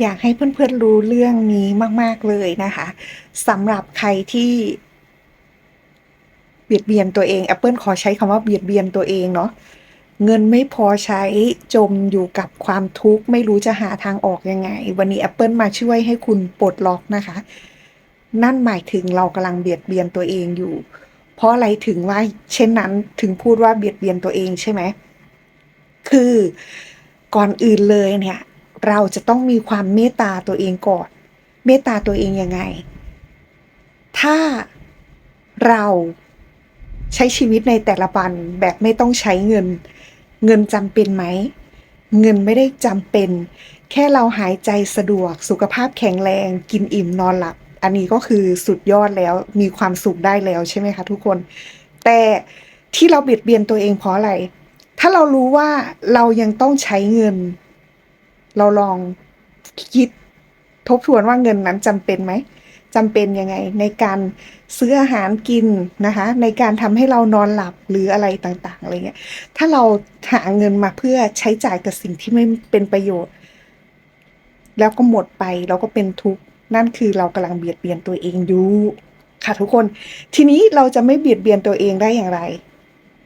อยากให้เพื่อนๆรู้เรื่องนี้มาก ๆ เลยนะคะสำหรับใครที่เบียดเบียนตัวเองแอปเปิลขอใช้คำว่าเบียดเบียนตัวเองเนาะเงินไม่พอใช้จมอยู่กับความทุกข์ ไม่รู้จะหาทางออกยังไง วันนี้แอปเปิลมาช่วยให้คุณปลดล็อกนะคะ นั่นหมายถึงเรากำลังเบียดเบียนตัวเองอยู่ เพราะอะไรถึงว่าเช่นนั้นถึงพูดว่าเบียดเบียนตัวเองใช่ไหมคือก่อนอื่นเลยเนี่ย เราจะต้องมีความเมตตาตัวเองก่อน เมตตาตัวเองยังไง ถ้าเราใช้ชีวิตในแต่ละวันแบบไม่ต้องใช้เงิน เงินจำเป็นไหม เงินไม่ได้จำเป็น แค่เราหายใจสะดวก สุขภาพแข็งแรง กินอิ่มนอนหลับ อันนี้ก็คือสุดยอดแล้ว มีความสุขได้แล้วใช่ไหมคะทุกคน แต่ที่เราเบียดเบียนตัวเองเพราะอะไร ถ้าเรารู้ว่าเรายังต้องใช้เงิน เราลองคิดทบทวนว่าเงินนั้นจำเป็นไหมจำเป็นยังไงในการซื้ออาหารกินนะคะ ในการทำให้เรานอนหลับหรืออะไรต่างๆอะไรเงี้ยถ้าเราหาเงินมาเพื่อใช้จ่ายกับสิ่งที่ไม่เป็นประโยชน์ แล้วก็หมดไปแล้วก็เป็นทุกข์นั่นคือเรากำลังเบียดเบียนตัวเองอยู่ค่ะทุกคน ทีนี้เราจะไม่เบียดเบียนตัวเองได้อย่างไร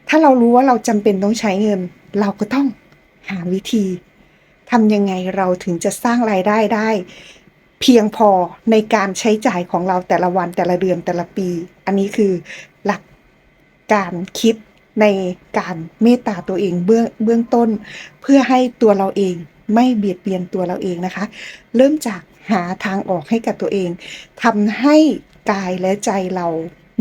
ถ้าเรารู้ว่าเราจำเป็นต้องใช้เงิน เราก็ต้องหาวิธี ทำยังไงเราถึงจะสร้างรายได้ได้ เพียงพอในการใช้จ่ายของเราแต่ละวันแต่ละเดือนแต่ละปี อันนี้คือหลักการคิดในการเมตตาตัวเองเบื้องเบื้องต้น เพื่อให้ตัวเราเองไม่เบียดเบียนตัวเราเองนะคะ เริ่มจากหาทางออกให้กับตัวเองทำให้กายและใจเรา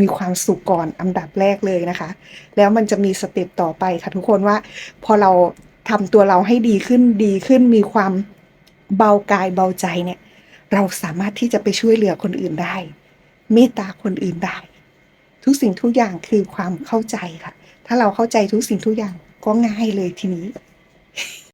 มีความสุขก่อนอันดับแรกเลยนะคะ แล้วมันจะมีสเต็ปต่อไปค่ะทุกคนว่า พอเรา ทำตัวเราให้ดีขึ้นดีขึ้นมีความเบากายเบาใจเนี่ย เราสามารถที่จะไปช่วยเหลือคนอื่นได้ เมตตาคนอื่นได้ ทุกสิ่งทุกอย่างคือความเข้าใจค่ะ ถ้าเราเข้าใจทุกสิ่งทุกอย่างก็ง่ายเลยทีนี้